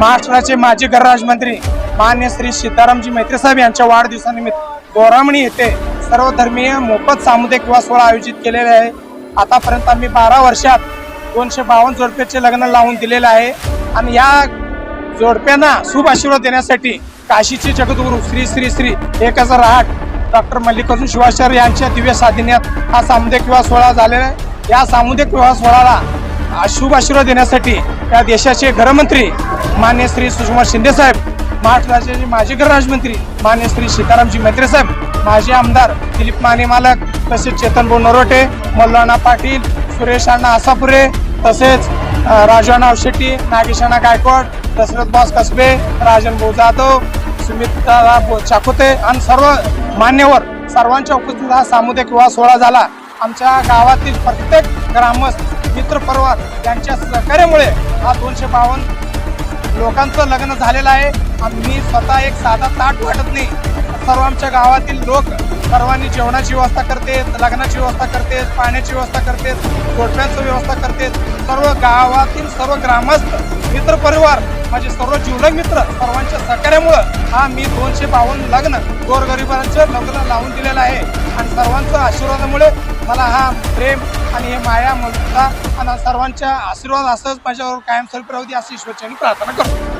महाराष्ट्राचे माजी गृहराज्यमंत्री मान्य श्री सीतारामजी मैत्री साहेब यांच्या वाढदिवसानिमित्त गोरामणी येथे सर्वधर्मीय मोफत सामुदायिक विवाह सोहळा आयोजित केलेले आहे. आतापर्यंत आम्ही बारा वर्षात दोनशे बावन्न जोडप्याचे लग्न लावून दिलेलं आहे. आणि या जोडप्यांना शुभ आशीर्वाद देण्यासाठी काशीचे जगद्गुरू श्री श्री श्री एक हजार आठ डॉक्टर मल्लिकार्जुन शिवाचार्य यांच्या दिव्य साधिन्यात हा सामुदायिक विवाह सोहळा झालेला आहे. या सामुदायिक विवाह सोहळ्याला शुभ आशीर्वाद देण्यासाठी या देशाचे गृहमंत्री मान्य श्री सुषमा शिंदे साहेब महाराष्ट्र राज्याचे माजी गृहराज्यमंत्री मान्य श्री सीतारामजी मैत्रे साहेब माजी आमदार दिलीप माने मालक तसेच चेतन भाऊ नरोटे मल्लाना पाटील सुरेश अण्णा आसापुरे तसेच राजू अण्णा शेट्टी नागेश अण्णा गायकवाड दशरथ बॉस कसबे राजन भाऊ जाधव सुमित्रा चाकोते आणि सर्व मान्यवर सर्वांच्या उपस्थितीत हा सामुदायिक विवाह सोहळा झाला. आमच्या गावातील प्रत्येक ग्रामस्थ मित्र परिवार यांच्या सहकार्यामुळे हा दोनशे बावन्न लोकांचं लग्न झालेलं आहे. आणि मी स्वतः एक साधा ताट वाटत नाही. सर्व आमच्या गावातील लोक सर्वांनी जेवणाची व्यवस्था करते लग्नाची व्यवस्था करते पाण्याची व्यवस्था करते जोडप्यांची व्यवस्था करते सर्व गावातील सर्व ग्रामस्थ मित्र परिवार माझे सर्व जीवलग मित्र सर्वांच्या सहकार्यामुळं हा मी दोनशे बावन्न लग्न गोरगरिबांचं लग्न लावून दिलेलं आहे. आणि सर्वांच्या आशीर्वादामुळे मला हा प्रेम आणि हे माया ममता आणि सर्वांच्या आशीर्वाद असंच माझ्यावर कायमस्वरूपी राहू दे अशी ईश्वरचरणी प्रार्थना करतो.